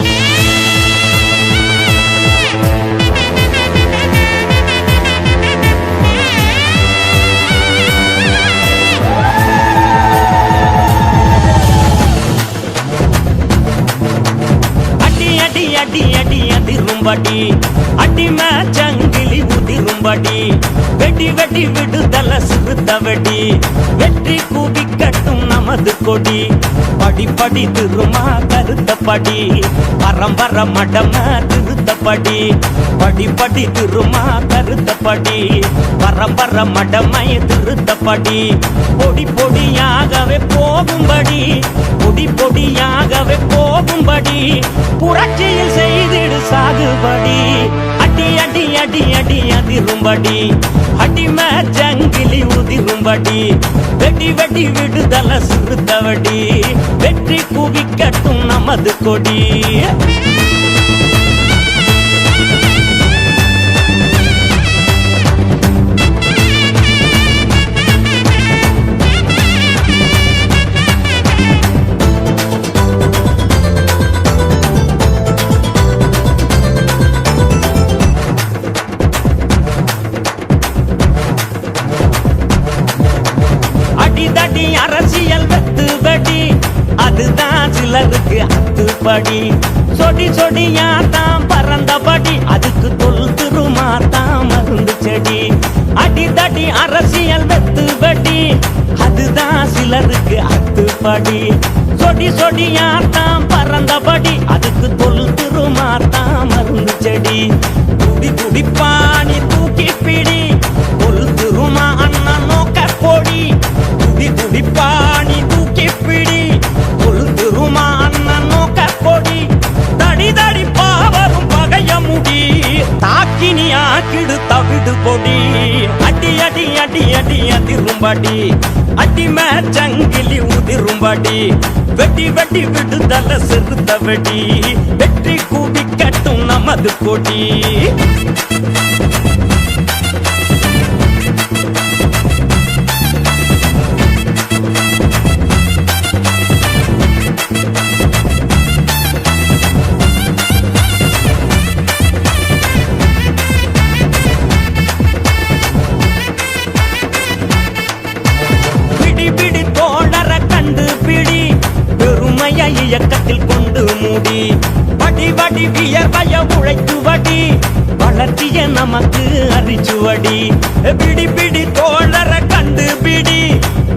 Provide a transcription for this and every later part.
அடி உதிரும்படி அடி சங்கிலி உதிரும்படி வெடி வெடி விடுதல சிறுத்த வெடி வெற்றி குவிக்கட்டும் நமது கொடி. படி படி திருமா கருத்தப்படி. பரம்பர மடம திருத்தப்படி. படி படி திருமா கருத்தப்படி. பரம்பர மடமை திருத்தப்படி. பொடி பொடியாகவே போகும்படி. பொடி பொடியாகவே போகும்படி. புரட்சியில் செய்திடு சாகுபடி. அடி அடி அடி அடி அதிரும்படி. அடி ஜங்கிலி உதிரும்படி. வெடி வெடி விடுதல சுருத்தவடி. வெற்றி குவிக்கட்டும் நமது கொடி. சிலருக்கு அத்துப்படி. சொடி சொடியா தான் பறந்தபடி. அதுக்கு தொல் திருமா தான் மருந்து செடி. அடிதடி அரசியல் வெத்து வெடி அதுதான் சிலருக்கு அத்துப்படி. சொடி சொடியா தான் பறந்தபடி. அதுக்கு தொல் திருமா தான் மருந்து செடி. துடி துடிப்பானி தூக்கி பிடி. தொல் திருமா அண்ணன் நோக்க பொடி. துடி துடிப்பானி தவிடு பொடி அடி அடி அடி அடி அதிரும்படி. அடி மேச்சங்கிலி உதிரும்படி. வெட்டி வெட்டி விடுதல சிறுத்த வெடி வெற்றி கூடி கட்டும் நமது கொடி. இயக்கத்தில் கொண்டு மூடி வடி வடி வியர்வைய உழைத்து வடி வளர்ச்சிய நமக்கு அறிச்சுவடி. பிடி பிடி தோழர கண்டு பிடி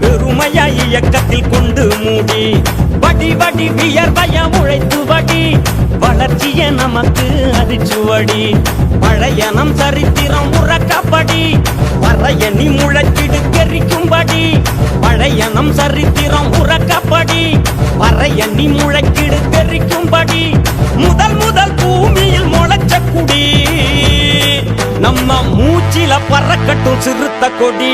பெருமையா இயக்கத்தில் கொண்டு மூடி வடி வடி வியர்வைய உழைத்து வடி வளர்ச்சிய நமக்கு அறிச்சுவடி. பழையனம் சரித்திரம் உறக்கப்படி பறையணி முழக்கிடு கெரிக்கும்படி பழையனம் சரி பறையணி முழக்கிடு தெரிக்கும்படி முதல் முதல் பூமியில் முளைச்ச குடி. நம்ம மூச்சில பறக்கட்டும் சிறுத்த கொடி.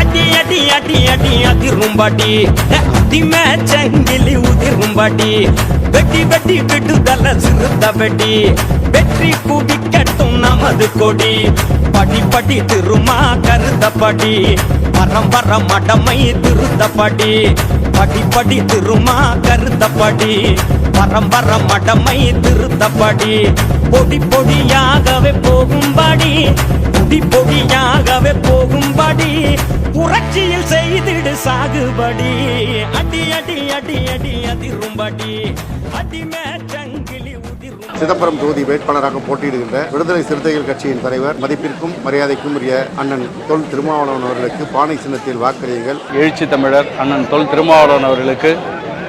அடி அடி அடி அடி அதிரும்படி அடி மேச்சங்கிலி உதிரும்படி வெட்டி வெட்டி விடுதல சிறுத்த வெட்டி. வெற்றி குவிக்கட்டும் நமது கொடி. படி படி திருமா கருதப்படி. வரம் வர மடமை திருத்தப்படி. படி படி திருமா கருத்தப்படி வர மடமை திருத்தப்படி. பொடி பொடியாகவே போகும்படி. பொடி பொடியாகவே போகும்படி. புரட்சியில் செய்திடு சாகுபடி. அடி அடி அடி அடி அதிரும்படி. அடி மேச்சங்கிலி உதிரும் சிதம்பரம் தொகுதி வேட்பாளராக போட்டியிடுகின்ற விடுதலை சிறுத்தைகள் கட்சியின் தலைவர் மதிப்பிற்கும் மரியாதைக்கும் உரிய அண்ணன் தொல் திருமாவளவன் அவர்களுக்கு பானை சின்னத்தில் வாக்களியுங்கள். எழுச்சி தமிழர் அண்ணன் தொல் திருமாவளவன் அவர்களுக்கு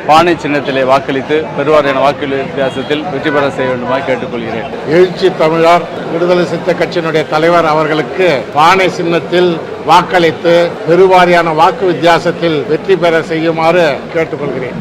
பானை சின்னத்திலே வாக்களித்து பெருவாரியான வாக்கு வித்தியாசத்தில் வெற்றி பெற செய்ய வேண்டுமாய் கேட்டுக்கொள்கிறேன். எழுச்சி தமிழர் விடுதலை சித்த கட்சியினுடைய தலைவர் அவர்களுக்கு பானை சின்னத்தில் வாக்களித்து பெருவாரியான வாக்கு வித்தியாசத்தில் வெற்றி பெற செய்யுமாறு கேட்டுக்கொள்கிறேன்.